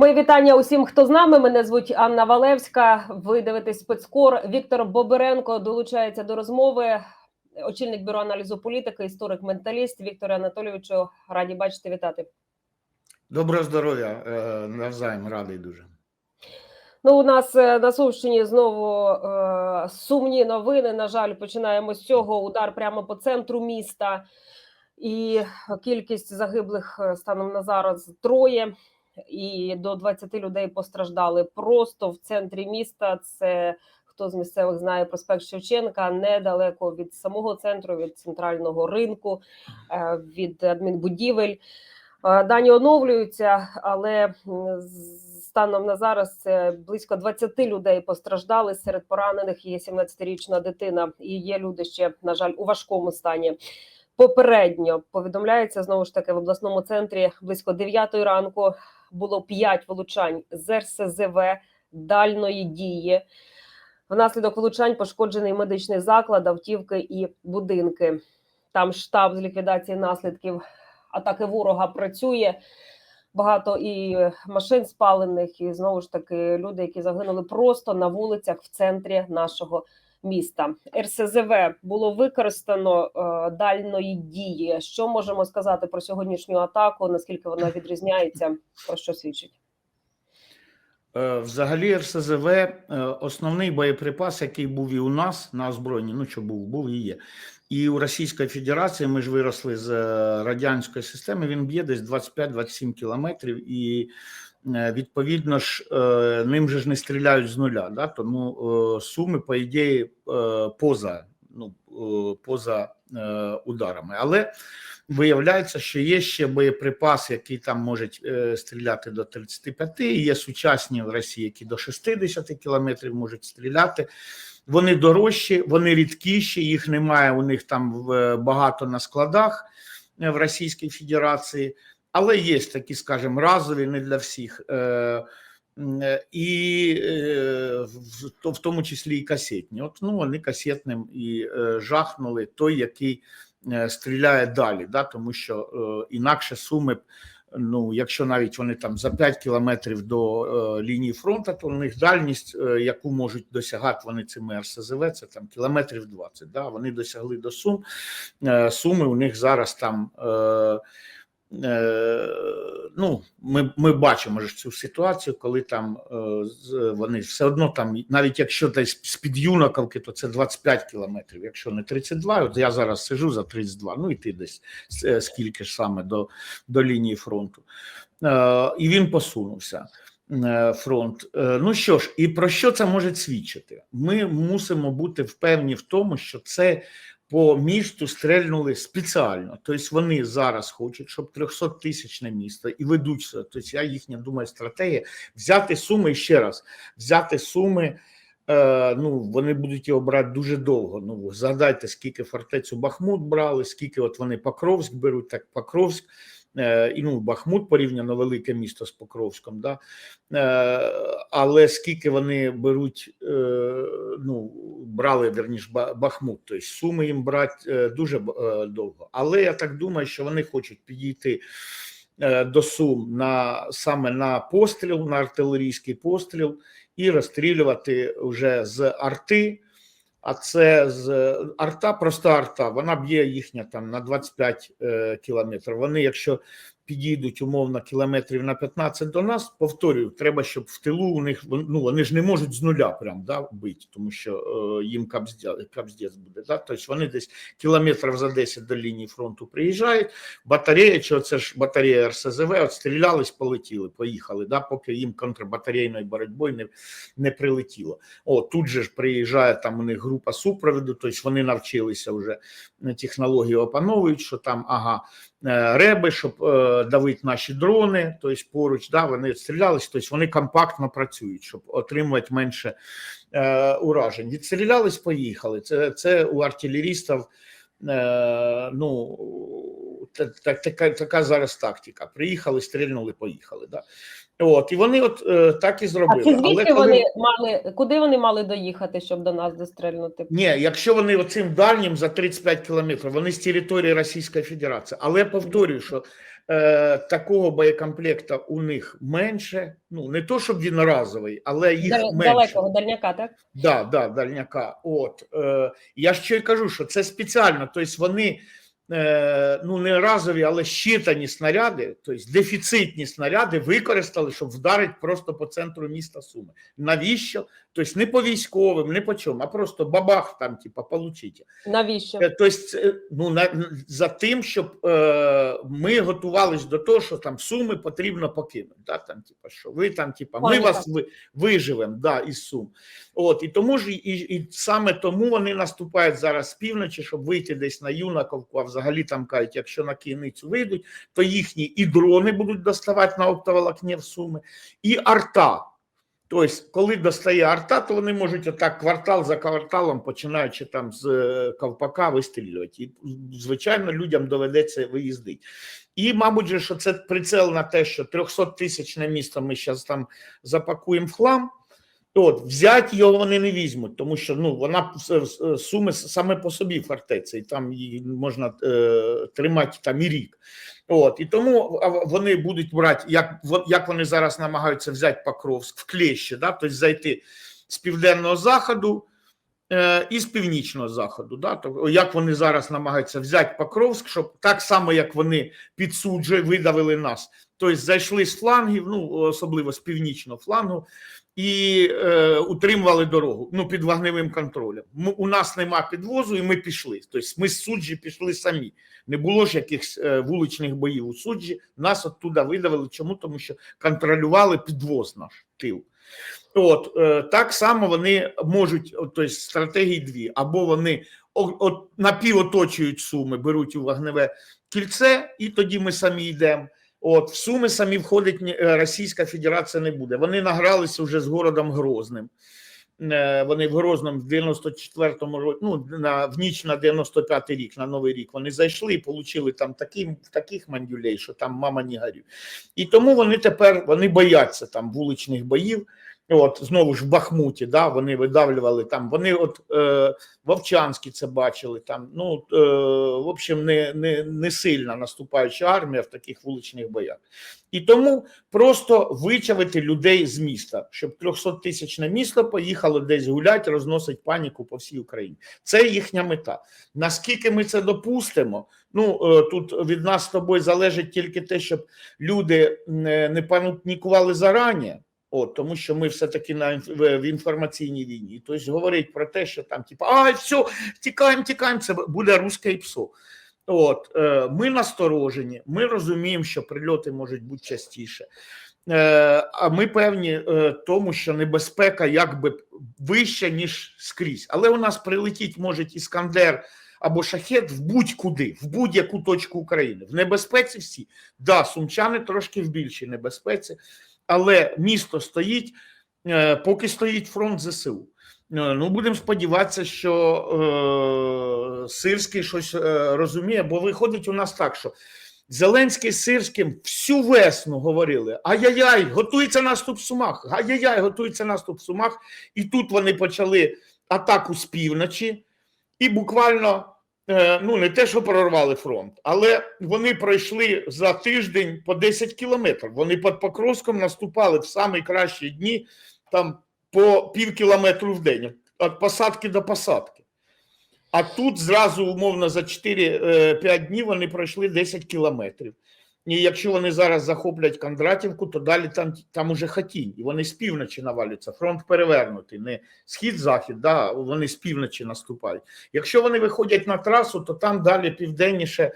Мої вітання усім, хто з нами. Мене звуть Анна Валевська. Ви дивитесь спецкор. Віктор Боберенко долучається до розмови. Очільник бюро аналізу політики, історик, менталіст Вікторе Анатолійовичу. Раді бачити, вітати. Доброго здоров'я, е, навзаєм радий дуже. Ну, у нас е, на Сумщині знову е, сумні новини. На жаль, починаємо з цього. Удар прямо по центру міста, і кількість загиблих е, станом на зараз троє. І до 20 людей постраждали просто в центрі міста. Це хто з місцевих знає проспект Шевченка, недалеко від самого центру, від центрального ринку, е, від адмінбудівель. Е, Дані оновлюються, але станом на зараз це близько 20 людей постраждали. Серед поранених є 17-річна дитина, і є люди ще, на жаль, у важкому стані. Попередньо повідомляється знову ж таки в обласному центрі близько 9 ранку було 5 влучань з РСЗВ дальної дії. Внаслідок влучань пошкоджений медичний заклад, автівки і будинки. Там штаб з ліквідації наслідків атаки ворога працює. Багато і машин спалених, і знову ж таки люди, які загинули просто на вулицях в центрі нашого міста. РСЗВ було використано е, дальної дії. Що можемо сказати про сьогоднішню атаку? Наскільки вона відрізняється? Про що свідчить? Е, Взагалі, РСЗВ е, основний боєприпас, який був і у нас на озброєнні, ну що був, був і є. І у Російської Федерації ми ж виросли з радянської системи. Він б'є десь 25-27 кілометрів, і відповідно ж е, ним же ж не стріляють з нуля. Да? Тому е, суми, по ідеї, е, поза, ну, е, поза е, ударами. Але Виявляється, що є ще боєприпас, який там можуть е, стріляти до 35, і є сучасні в Росії, які до 60 кілометрів можуть стріляти. Вони дорожчі, вони рідкіші, їх немає у них там багато на складах е, в Російській Федерації, але є такі, скажімо, разові, не для всіх. Е, е, і е, в, тому числі і касетні. От ну вони касетним і жахнули той, який стріляє далі, да, тому що інакше суми, ну якщо навіть вони там за 5 кілометрів до е, лінії фронту, то у них дальність, е, яку можуть досягати вони цими РСЗВ, це там кілометрів 20. Да, вони досягли до Сум. Е, суми у них зараз там. Е, ну, ми, ми бачимо ж цю ситуацію, коли там е, вони все одно там, навіть якщо десь з під юнаковки, то це 25 кілометрів, якщо не 32, от я зараз сижу за 32, ну і ти десь е, скільки ж саме до, до лінії фронту. Е, і він посунувся. е, Фронт. Е, Ну що ж, і про що це може свідчити? Ми мусимо бути впевнені в тому, що це по місту стрельнули спеціально. Тобто вони зараз хочуть, щоб 300 тисячне місто і ведуть це. Тобто я їхня думаю, стратегія взяти суми ще раз, взяти суми. Е, ну, вони будуть його брати дуже довго. Ну, згадайте, скільки фортецю Бахмут брали, скільки от вони Покровськ беруть, так Покровськ. Е, і ну, Бахмут порівняно велике місто з Покровськом, да? е, але скільки вони беруть, е, ну, брали верніше Ба- Бахмут, тобто суми їм брати дуже довго. Але я так думаю, що вони хочуть підійти до Сум на саме на постріл, на артилерійський постріл і розстрілювати вже з арти. А це з арта, проста арта, вона б'є їхня там на 25 е, кілометрів. Вони, якщо підійдуть умовно кілометрів на 15 до нас, повторюю, треба, щоб в тилу у них ну вони ж не можуть з нуля прям да, бити, тому що е, їм капздець буде. Да? Тобто вони десь кілометрів за 10 до лінії фронту приїжджають. Батарея, чи це ж батарея РСЗВ, от стрілялись, полетіли, поїхали, да, поки їм контрбатарейною боротьбою не, не прилетіло. О, тут же ж приїжджає там у них група супроводу, тобто вони навчилися вже технології опановують, що там ага, е, реби, щоб е, давити наші дрони, тобто поруч, да, вони стрілялись, тобто вони компактно працюють, щоб отримувати менше е, уражень. Відстрілялись, поїхали. Це, це у артилерістів. Е, ну, та- та- така, така зараз тактика. Приїхали, стрільнули, поїхали. Да. От, і вони от е, так і А зробили. чи звідки коли- вони мали куди вони мали доїхати, щоб до нас дострельнути? Ні, якщо вони оцим дальнім за 35 кілометрів, вони з території Російської Федерації. Але повторюю, що е, такого боєкомплекта у них менше. Ну не то, щоб він разовий, але їх Дал- менше. Далекого дальняка, так? Да, да, дальняка. От е, я ще й кажу, що це спеціально. Тобто вони ну не разові, але щитані снаряди, тобто дефіцитні снаряди використали, щоб вдарити просто по центру міста Суми. Навіщо? Тобто не по військовим, не по чому, а просто бабах там, типа, получите. Навіщо? Тобто, ну на за тим, щоб е, ми готувалися до того, що там суми потрібно покинути. Да? Там, типа, що ви там, типа, ми Паніка. вас ви, виживемо да, із сум. От і тому ж і, і саме тому вони наступають зараз з півночі, щоб вийти десь на Юнаковку, а взагалі там кажуть, якщо на Київницю вийдуть, то їхні і дрони будуть доставати на оптоволокні в суми, і арта. Тобто, коли достає арта, то вони можуть отак квартал за кварталом, починаючи там з е, ковпака, вистрілювати. І, звичайно, людям доведеться виїздити. І, мабуть, що це прицел на те, що 300 тисячне місто ми зараз там запакуємо в хлам. От, взяти його вони не візьмуть, тому що ну, вона с- с- суми саме по собі фортеця, і там її можна е, тримати там і рік. От, і тому вони будуть брати, як, як вони зараз намагаються взяти Покровськ в клещі, да, тобто зайти з південного заходу е, і з північного заходу. Да, тобто, як вони зараз намагаються взяти Покровськ, щоб так само, як вони під суджею видавили нас, тобто зайшли з флангів, ну особливо з північного флангу, і е, утримували дорогу ну, під вогневим контролем. М- у нас нема підвозу, і ми пішли. Тобто ми з суджі пішли самі. Не було ж якихось е, вуличних боїв у суджі. Нас оттуда видавили. Чому? Тому що контролювали підвоз наш тил. От е, так само вони можуть, тобто стратегії дві, або вони о- от, напівоточують суми, беруть у вогневе кільце, і тоді ми самі йдемо. От в суми самі входить е, Російська Федерація не буде. Вони награлися вже з городом Грозним. Е, Вони в Грозному в 94-му році, ну на в ніч на 95-й рік, на новий рік. Вони зайшли і отримали там такі, таких мандюлей, що там мама не горює. І тому вони тепер вони бояться там вуличних боїв. От знову ж в Бахмуті, да, вони видавлювали там. Вони от е, Вовчанські це бачили. Там ну е, в общем, не, не, не сильна наступаюча армія в таких вуличних боях. І тому просто вичавити людей з міста, щоб 300 тисячне місто поїхало десь гуляти, розносить паніку по всій Україні. Це їхня мета. Наскільки ми це допустимо? Ну е, тут від нас з тобою залежить тільки те, щоб люди не, не панікували зарані. От, тому що ми все-таки на в інформаційній війні. Тобто говорить про те, що там, типу, ай, все, тікаємо, тікаємо, це буде русське псо. От, е, ми насторожені, ми розуміємо, що прильоти можуть бути частіше. Е, а ми певні е, тому, що небезпека якби вища, ніж скрізь. Але у нас прилетіть може іскандер або шахет в будь-куди, в будь-яку точку України. В небезпеці всі. Да, сумчани трошки в більшій небезпеці, але місто стоїть, е, поки стоїть фронт ЗСУ. Е, Ну, будемо сподіватися, що е, Сирський щось е, розуміє, бо виходить у нас так, що Зеленський з Сирським всю весну говорили: ай-яй-яй, готується наступ в Сумах, ай-яй-яй, готується наступ в Сумах. І тут вони почали атаку з півночі, і буквально ну не те, що прорвали фронт, але вони пройшли за тиждень по 10 кілометрів. Вони під Покровськом наступали в самі кращі дні, там по пів кілометру в день, від посадки до посадки. А тут зразу, умовно, за 4-5 днів вони пройшли 10 кілометрів. І якщо вони зараз захоплять Кондратівку, то далі там, там уже хатінь, і вони з півночі навалюються. Фронт перевернутий, не схід-захід, да, вони з півночі наступають. Якщо вони виходять на трасу, то там далі південніше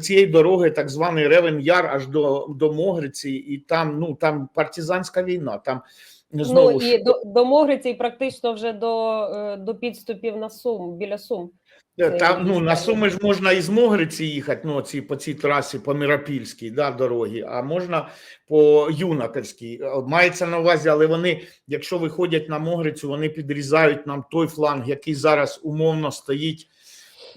цієї дороги, так званий Ревен Яр, аж до, до Могриці, і там, ну, там партизанська війна. Там знову ну ж до, до Могриці, і практично вже до, е, до підступів на Сум, біля Сум. Е, Це Там, ну, на. Суми ж можна із Могриці їхати, ну, ці, по цій трасі, по Миропільській да, дорогі, а можна по Юнаковській. Е, Мається на увазі, але вони, якщо виходять на Могрицю, вони підрізають нам той фланг, який зараз умовно стоїть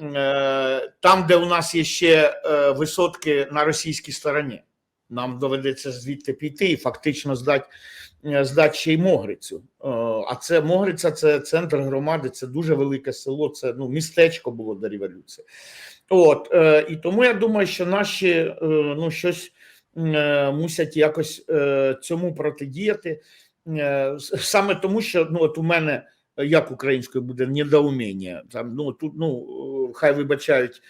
е, там, де у нас є ще е, висотки на російській стороні. Нам доведеться звідти піти і фактично здати здати ще й Могрицю. Е, А це Могриця, це центр громади, це дуже велике село, це ну, містечко було до революції. От, е, і тому я думаю, що наші е, ну, щось е, мусять якось е, цьому протидіяти. Е, Саме тому, що ну, от у мене е, як українською буде недоуміння. Там, ну, тут, ну, е, хай вибачають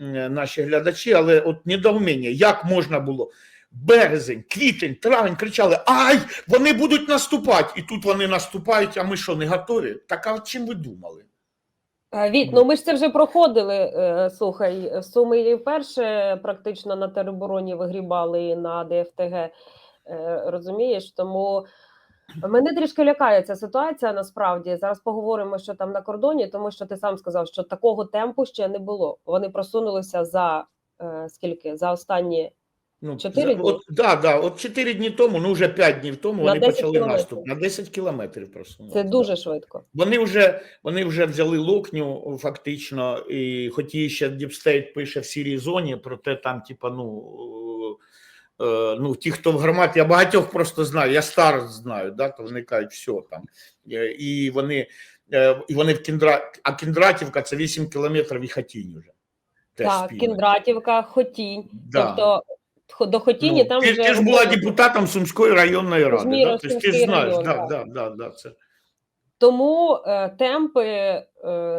е, наші глядачі, але от недоуміння, як можна було березень, квітень, травень кричали: Ай, вони будуть наступати! І тут вони наступають, а ми що, не готові? Так а чим ви думали? Віт, ну ми ж це вже проходили. е, Слухай, Суми і вперше практично на теробороні вигрібали і на ДФТГ. е, Розумієш, тому мене трішки лякає ця ситуація. Насправді зараз поговоримо, що там на кордоні, тому що ти сам сказав, що такого темпу ще не було. Вони просунулися за е, скільки за останні Ну, Чотири дні? От, да, да, от 4 дні тому, ну вже 5 днів тому, На вони почали кілометрів. наступ. На 10 кілометрів просунулися. це дуже швидко. Вони вже, вони вже взяли локню фактично, і хоч і ще Діпстейт пише в сірій зоні, проте там, типа, ну, е, ну, ті, хто в громаді, я багатьох просто знаю, я старост знаю, да, то вони кажуть, все там. Е, І вони, е, і вони в Кіндра... а Кіндратівка це 8 кілометрів і Хатінь вже. Теж Так, спільно. Кіндратівка, Хотінь. Да. Тобто до Хотіні Ну, там ти, вже ти ж була депутатом Сумської районної ради, да? Сумський Тобто ти ж знаєш, район, да, да, да, да, це. Тому е, темпи е,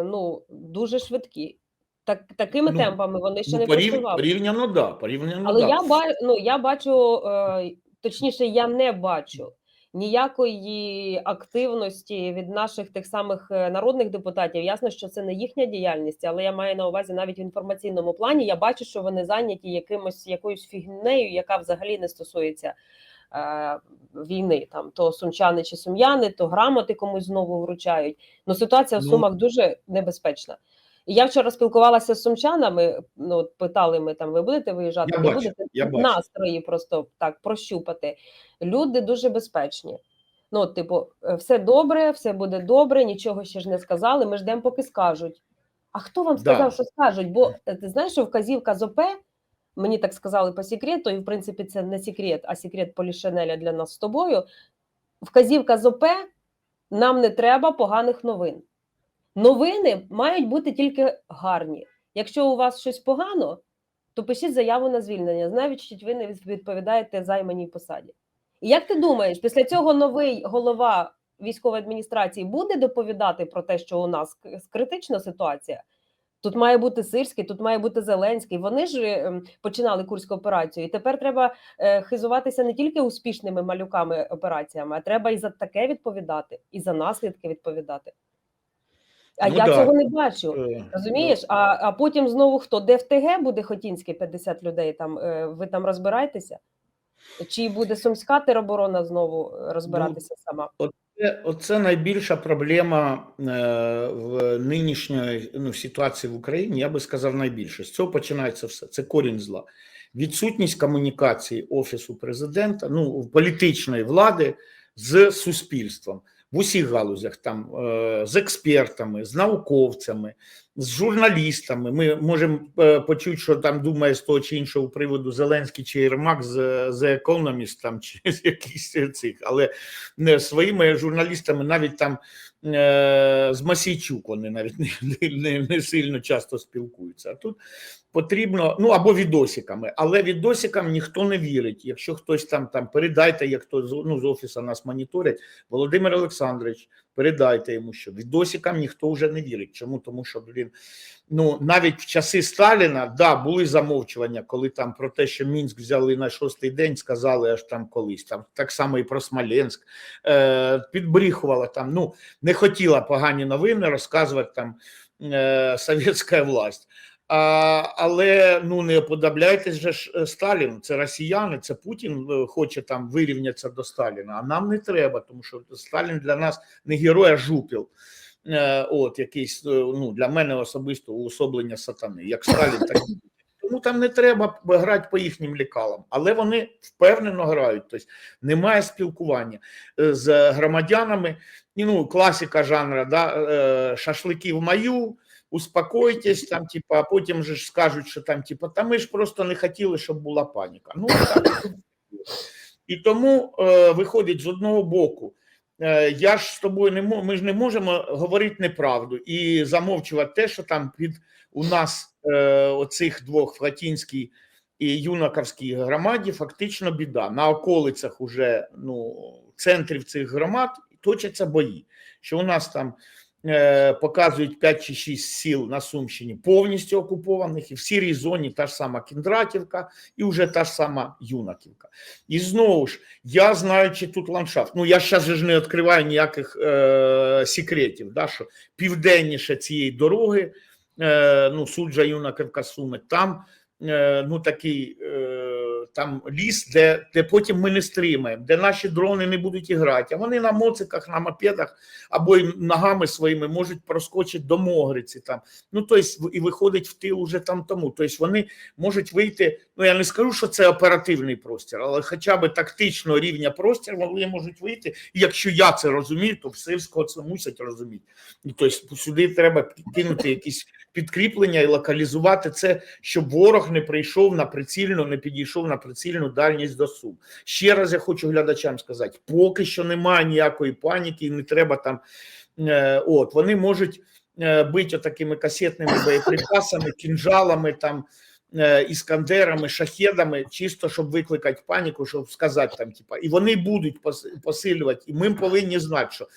ну дуже швидкі. Так такими Ну, темпами вони ще Ну, не порів, працювали. порівняно, да, порівняно, Але да. я ну, я бачу, е, точніше, я не бачу ніякої активності від наших тих самих е, народних депутатів. Ясно, що це не їхня діяльність, але я маю на увазі навіть в інформаційному плані. Я бачу, що вони зайняті якимось якоюсь фігнею, яка взагалі не стосується е, війни. Там то сумчани чи сум'яни, то грамоти комусь знову вручають. Ну ситуація в Ну. сумах дуже небезпечна. Я вчора спілкувалася з сумчанами. Ну питали ми там, ви будете виїжджати? Я бачу, будете я бачу. настрої просто так прощупати. Люди дуже безпечні. Ну, типу, е, все добре, все буде добре, нічого ще ж не сказали. Ми ждемо, поки скажуть. А хто вам Да. сказав, що скажуть? Бо е, ти знаєш, що вказівка з ОП, мені так сказали по секрету, і в принципі це не секрет, а секрет Полішинеля для нас з тобою. Вказівка з ОП нам не треба поганих новин. Новини мають бути тільки гарні. Якщо у вас щось погано, то пишіть заяву на звільнення, навіть ви не відповідаєте займаній посаді. І як ти думаєш, після цього новий голова військової адміністрації буде доповідати про те, що у нас критична ситуація? Тут має бути Сирський, тут має бути Зеленський. Вони ж ем, починали курську операцію, і тепер треба е, хизуватися не тільки успішними малюками операціями, а треба і за таке відповідати, і за наслідки відповідати. А Ну я да. цього не бачу. Е, Розумієш? А, а потім знову хто? ДФТГ буде Хотінське 50 людей. Там е, ви там розбираєтеся? Чи буде Сумська тероборона знову е, розбиратися сама? Це, оце найбільша проблема е, в нинішньої ну, ситуації в Україні. Я би сказав найбільше. З цього починається все. Це корінь зла. Відсутність комунікації офісу президента, ну політичної влади з суспільством в усіх галузях, там е, з експертами, з науковцями, з журналістами. Ми можемо е, почути, що там думає з того чи іншого приводу Зеленський чи Єрмак з The Economist там чи з якихось цих, але не своїми журналістами, навіть там е, з Масійчук вони навіть не, не, не сильно часто спілкуються. А тут потрібно, ну або відосиками, але відосикам ніхто не вірить. Якщо хтось там там передайте, як хто ну, з офісу нас моніторять, Володимир Олександрович, передайте йому, що відосикам ніхто вже не вірить. Чому? Тому що блін, ну навіть в часи Сталіна да були замовчування, коли там про те, що Мінськ взяли на шостий день, сказали аж там колись. Там так само і про Смоленськ е, підбріхувала там. Ну не хотіла погані новини розказувати там е, совєтська власть. А, але ну не подобляйтесь же ж е, Сталіну. Це росіяни, це Путін е, хоче там вирівнятися до Сталіна. А нам не треба, тому що Сталін для нас не герой, а жупіл. Е, от якийсь ну для мене особисто уособлення сатани, як Сталін, так Тому там не треба грати по їхнім лікалам, але вони впевнено грають. Тобто немає спілкування з громадянами. Ну, класика жанра, да, шашлики маю, успокойтесь, там, типа, а потім же ж скажуть, що там, типа, та ми ж просто не хотіли, щоб була паніка. Ну, так. І тому е, виходить з одного боку. е, Я ж з тобою не ми ж не можемо говорити неправду і замовчувати те, що там під у нас е, оцих двох Флатінській і Юнаковській громаді фактично біда. На околицях уже ну, центрів цих громад точаться бої. Що у нас там показують 5 чи 6 сіл на Сумщині повністю окупованих, і в сірій зоні та ж сама Кіндратівка, і вже та ж сама Юнаківка. І знову ж, я знаючи тут ландшафт, ну я зараз ж не відкриваю ніяких е, секретів, да, що південніше цієї дороги, е, ну, суджа Юнаківка Суми, там е, ну, такий е, там ліс, де, де потім ми не стримаємо, де наші дрони не будуть іграти, а вони на моциках, на мопедах або й ногами своїми можуть проскочити до Могриці там. Ну, тобто, і виходить в тил уже там тому. Тобто вони можуть вийти. Ну я не скажу, що це оперативний простір, але хоча б тактичного рівня простір вони можуть вийти. І якщо я це розумію, то Всевського це мусять розуміти. Тобто сюди треба кинути якісь підкріплення і локалізувати це, щоб ворог не прийшов на прицільну, не підійшов на прицільну дальність до Сум. Ще раз я хочу глядачам сказати: поки що немає ніякої паніки, і не треба там. е, От вони можуть е, бити такими касетними боєприпасами, кінжалами, там е, іскандерами, шахедами, чисто щоб викликати паніку, щоб сказати там, типа, і вони будуть посилювати. І ми повинні знати, що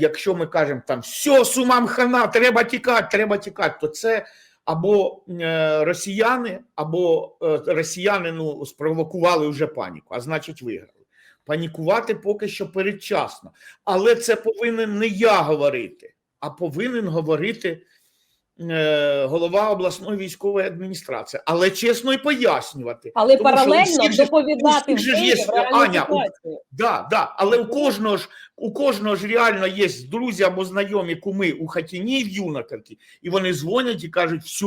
якщо ми кажемо там все, сумам хана, треба тікати, треба тікати, то це або е, росіяни, або росіянину росіяни ну, спровокували вже паніку, а значить виграли. Панікувати поки що передчасно. Але це повинен не я говорити, а повинен говорити е, голова обласної військової адміністрації. Але чесно і пояснювати. Але Тому паралельно всіх доповідати же ж є, Аня, у- Да, да, але у кожного ж у кожного ж реально є друзі або знайомі куми у Хатіні в юнакарті, і вони дзвонять і кажуть, все,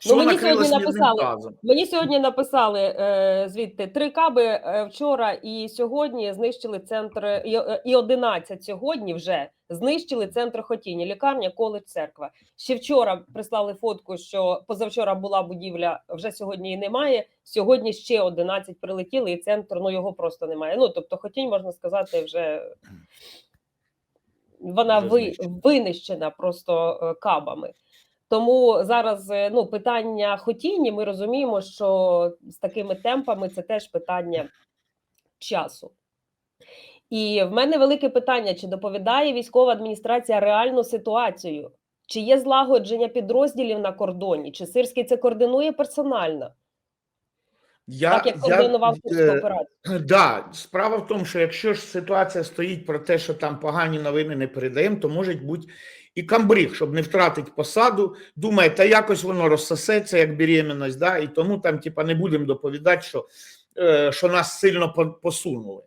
все Ну, мені сьогодні написали. Мені сьогодні написали е, звідти три каби е, вчора і сьогодні знищили центр і, е, 11 сьогодні вже знищили центр Хотіні, лікарня, коледж, церква. Ще вчора прислали фотку, що позавчора була будівля, вже сьогодні її немає. Сьогодні ще 11 прилетіли, і центр ну його просто немає. Ну тобто, Хотінь можна сказати, вже вона ви, винищена просто е, кабами. Тому зараз е, ну, питання хотіння, ми розуміємо, що з такими темпами це теж питання часу. І в мене велике питання: чи доповідає військова адміністрація реальну ситуацію? Чи є злагодження підрозділів на кордоні? Чи Сирський це координує персонально, Я, так як координував курську е, операцію? Да, справа в тому, що якщо ж ситуація стоїть про те, що там погані новини не передаємо, то може бути і камбриг, щоб не втратити посаду. Думає, та якось воно розсосеться як беременність, да, і тому там, типа, не будемо доповідати, що, е, що нас сильно посунули.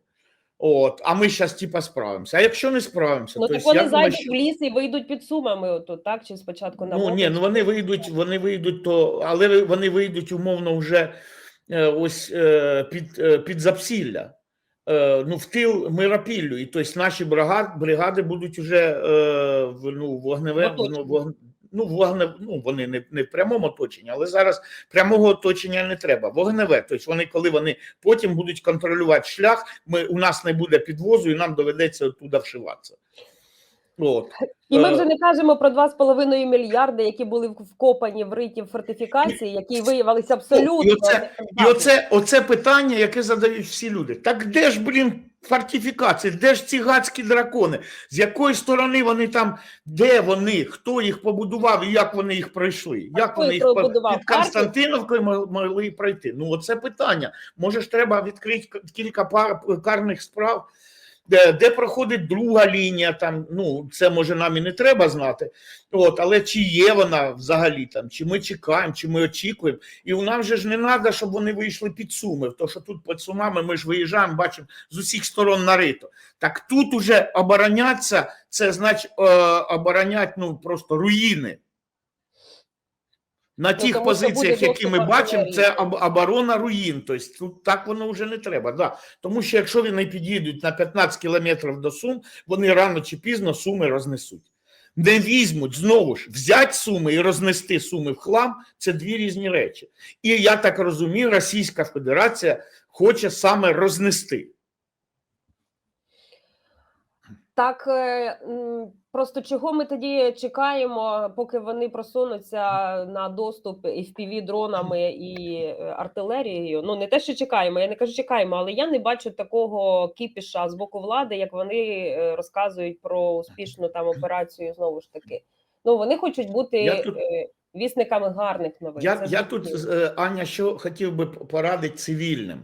От, а ми зараз типа справимося. А якщо не справимося, Ну то так я вони думаю, зайдуть що- в ліс і вийдуть під сумами, отут, так? Чи спочатку на Ну ні, ну вони вийдуть, вони вийдуть, то але вони вийдуть умовно вже е, ось е, під, під запсілля. Е, Ну, в тил миропіллю, і тобто наші бригади, бригади будуть вже е, ну, вогневе, ну, вогне, ну, вогне, ну, вони не, не в прямому оточенні, але зараз прямого оточення не треба. Вогневе. Тобто вони, коли вони потім будуть контролювати шлях, ми, у нас не буде підвозу, і нам доведеться оттуда вшиватися. От. І ми Е, вже не кажемо про 2,5 мільярди, які були вкопані в риті в фортифікації, які виявилися абсолютно і оце- І оце, оце питання, яке задають всі люди. Так де ж, блін, фортифікації, де ж ці гадські дракони? З якої сторони вони там, де вони, хто їх побудував і як вони їх пройшли? Як хто вони їх побудував? під? Константиновкою мо- могли пройти? Ну, оце питання. Може ж треба відкрити кілька пар карних справ. Де, де проходить друга лінія, там ну це може нам і не треба знати. От, але чи є вона взагалі там, чи ми чекаємо, чи ми очікуємо. І у нас же ж не треба, щоб вони вийшли під суми. То що тут під сумами ми ж виїжджаємо, бачимо з усіх сторон нарито. Так тут уже оборонятися, це значить е, оборонять ну просто руїни. На тих тому позиціях, які ми бачимо, це оборона руїн. Тобто тут так воно вже не треба. Да. Тому що якщо вони під'їдуть на 15 кілометрів до Сум, вони рано чи пізно Суми рознесуть. не візьмуть знову ж взяти суми і рознести суми в хлам це дві різні речі. І я так розумію, Російська Федерація хоче саме рознести. Так е, просто чого ми тоді чекаємо, поки вони просунуться на доступ і fpv дронами і е, артилерією. Ну не те, що чекаємо, я не кажу, чекаємо, але я не бачу такого кіпіша з боку влади, як вони е, розказують про успішну там операцію. Знову ж таки, ну вони хочуть бути вісниками гарних новин. Я, Це я тут, Аня, що хотів би порадити цивільним,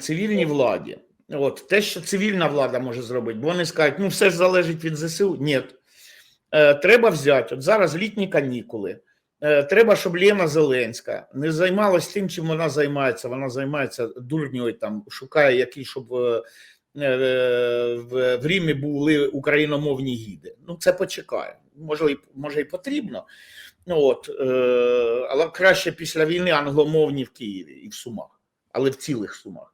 цивільній владі. От, те, що цивільна влада може зробити, бо вони скажуть, ну все ж залежить від ЗСУ. Ні. Е, треба взяти, от зараз літні канікули. Е, треба, щоб Лена Зеленська не займалась тим, чим вона займається. Вона займається дурньою, там, шукає який, щоб е, е, в, в Римі були україномовні гіди. Ну, це почекає. Може, може, і потрібно. Ну, от, е, але краще після війни англомовні в Києві і в Сумах, але в цілих Сумах.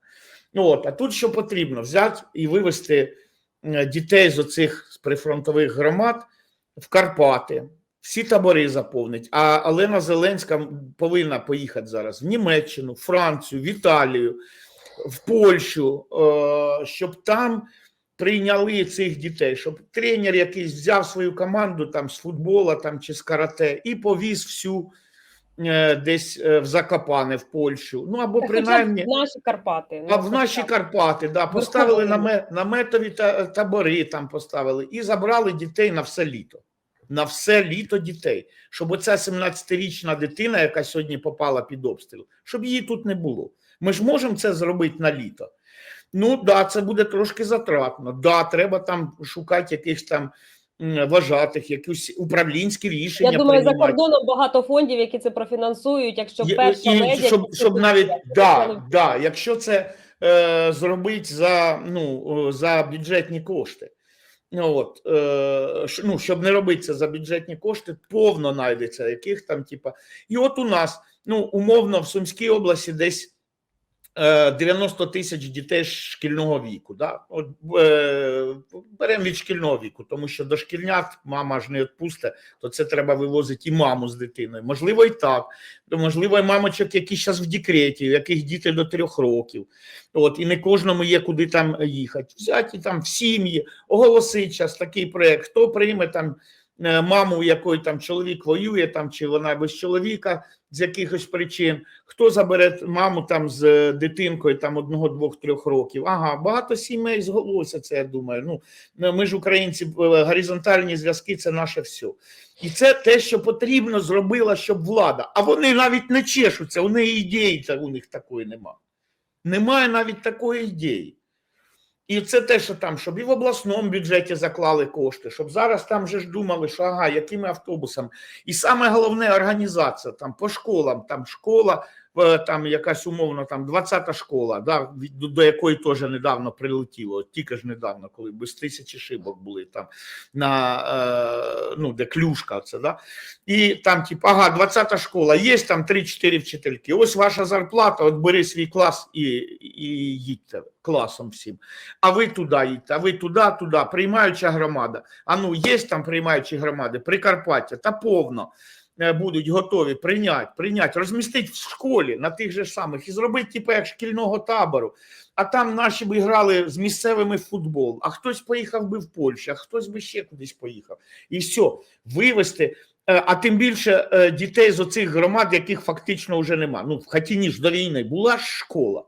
Ну, от, а тут що потрібно? Взяти і вивезти е, дітей з оцих прифронтових громад в Карпати, всі табори заповнить. А Олена Зеленська повинна поїхати зараз в Німеччину, Францію, в Італію, в Польщу, е, щоб там прийняли цих дітей, щоб тренер якийсь взяв свою команду там з футбола там, чи з карате і повіз всю десь е, в Закопане, в Польщу. Ну або Та хоча б принаймні. в наші Карпати. А ну, в наші. Карпати, да, поставили Верховина. наме- наметові та- табори там поставили і забрали дітей на все літо. На все літо дітей. Щоб оця 17-річна дитина, яка сьогодні попала під обстріл, щоб її тут не було. Ми ж можемо це зробити на літо. Ну да, це буде трошки затратно. Да, треба там шукати якихось там вважатих, якісь управлінські рішення. Я думаю, за кордоном багато фондів, які це профінансують. Якщо перша і медіа, щоб, щоб навіть да, да, якщо це е, зробить за, ну, за бюджетні кошти. От, е, ну, щоб не робити це за бюджетні кошти, повно знайдеться яких там, типа. І от у нас, ну, умовно, в Сумській області десь 90 тисяч дітей шкільного віку. Да? От, е, беремо від шкільного віку, тому що до шкільнят мама ж не відпусте, то це треба вивозити і маму з дитиною. Можливо, і так. Можливо, і мамочок, які зараз в декреті, яких діти до трьох років. От, і не кожному є куди там їхати. Взяти там в сім'ї, оголосить зараз такий проект, хто прийме там е, маму, у якої там чоловік воює, там, чи вона без чоловіка з якихось причин, хто забере маму там з е, дитинкою там одного, двох, трьох років. Ага, багато сімей зголося це, я думаю. Ну, ми ж українці, е, горизонтальні зв'язки це наше все. І це те, що потрібно зробила, щоб влада. А вони навіть не чешуться, у неї ідеї у них такої нема. Немає навіть такої ідеї. І це те, що там, щоб і в обласному бюджеті заклали кошти, щоб зараз там вже ж думали, що ага, якими автобусами. І саме головне організація там по школам, там школа, там якась умовно там 20-та школа, да, до, якої теж недавно прилетіло, тільки ж недавно, коли без тисячі шибок були там на е, ну, де клюшка, це да. І там, типу, ага, 20-та школа, є там 3-4 вчительки. Ось ваша зарплата, от бери свій клас і, і їдьте класом всім. А ви туди їдьте, а ви туди, туди, приймаюча громада. А ну, є там приймаючі громади, Прикарпаття, та повно е, будуть готові прийняти, прийняти, розмістити в школі на тих же самих і зробити, типу, як шкільного табору. А там наші б грали з місцевими в футбол, а хтось поїхав би в Польщу, а хтось би ще кудись поїхав. І все, вивезти. Е, А тим більше е, дітей з оцих громад, яких фактично вже нема. Ну, в Хатіні ж до війни була ж школа.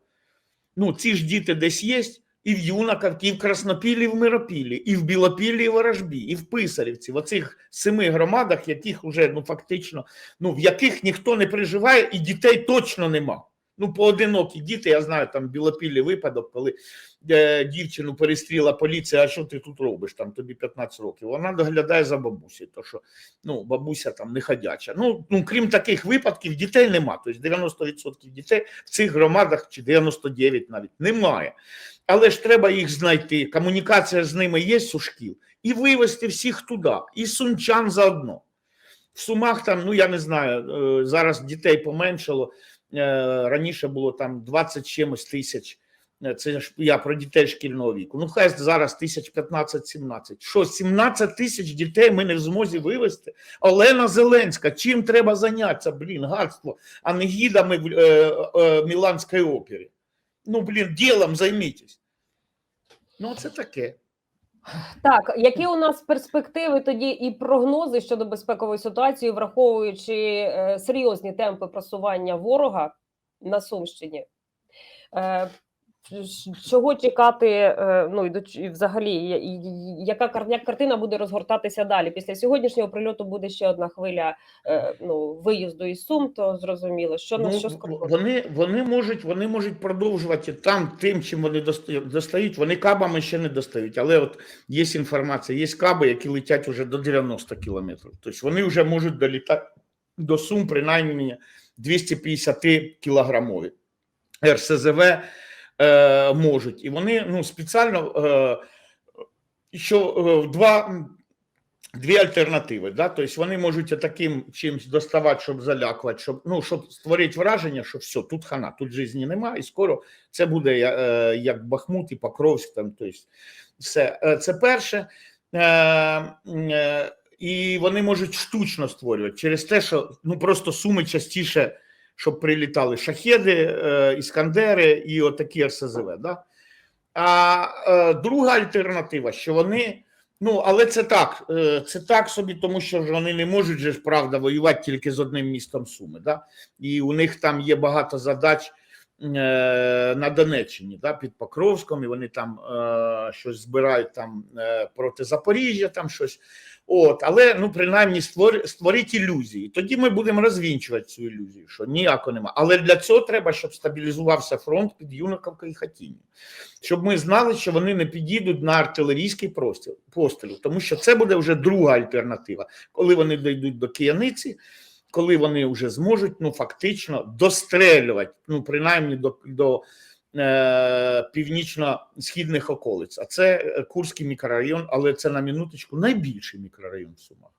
Ну, ці ж діти десь є, і в юнаках, і в краснопілі, і в миропілі, і в білопілі, і в Ворожбі, і в Писарівці, в оцих семи громадах, яких уже ну, фактично, ну, в яких ніхто не приживає, і дітей точно нема. Ну, поодинокі діти, я знаю, там в Білопіллі випадок, коли е, дівчину перестріла поліція, а що ти тут робиш? Там тобі 15 років. Вона доглядає за бабусею, то що ну, бабуся там не ходяча. Ну, ну, крім таких випадків, дітей нема. Тобто 90% дітей в цих громадах, чи 99 навіть, немає. Але ж треба їх знайти. Комунікація з ними є у шкіл, і вивезти всіх туди, і сумчан заодно. В Сумах там, ну я не знаю, е, зараз дітей поменшало. Е, Раніше було там 20 чимось тисяч Е, Це ж я про дітей шкільного віку. Ну, хай зараз тисяч 15-17. Що, 17 тисяч дітей ми не в змозі вивезти? Олена Зеленська, чим треба зайнятися, блін, гадство, а не гідами в е, е, Міланської опері. Ну, блін, ділом займітесь. Ну, це таке. Так, які у нас перспективи тоді і прогнози щодо безпекової ситуації, враховуючи е, серйозні темпи просування ворога на Сумщині? Е, чого чекати? е, ну і взагалі, яка як картина буде розгортатися далі? Після сьогоднішнього прильоту буде ще одна хвиля е, ну, виїзду із Сум, то зрозуміло, що на Ну, що скоротить? вони, вони, можуть, вони можуть продовжувати там тим, чим вони доста- достають. Вони кабами ще не достають, але от є інформація, є каби, які летять вже до 90 кілометрів. Тобто вони вже можуть долітати до Сум принаймні 250 кілограмові. РСЗВ е, можуть. І вони ну, спеціально е, що е, два. Дві альтернативи, да? тобто вони можуть таким чимось доставати, щоб залякувати, щоб ну щоб створити враження, що все, тут хана, тут житті немає, і скоро це буде е, як Бахмут і Покровськ. Там, тобто, все Е, це перше. Е, е, і вони можуть штучно створювати через те, що ну просто суми частіше, щоб прилітали шахеди, е, іскандери і отакі РСЗВ. Да? А е, друга альтернатива, що вони. Ну, але це так, е, це так собі, тому що ж вони не можуть же ж правда воювати тільки з одним містом Суми. Да? І у них там є багато задач на Донеччині, да, під Покровськом, і вони там щось збирають там проти Запоріжжя, там щось. От, але ну принаймні створ, створити ілюзії. Тоді ми будемо розвінчувати цю ілюзію, що ніяко нема. Але для цього треба, щоб стабілізувався фронт під Юнаковкою і Хатінню. Щоб ми знали, що вони не підійдуть на артилерійський простіл, постріл, тому що це буде вже друга альтернатива, коли вони дійдуть до Кияниці, коли вони вже зможуть ну фактично дострелювати, ну принаймні до, до північно-східних околиць. А це е, Курський мікрорайон, але це на минуточку найбільший мікрорайон в Сумах.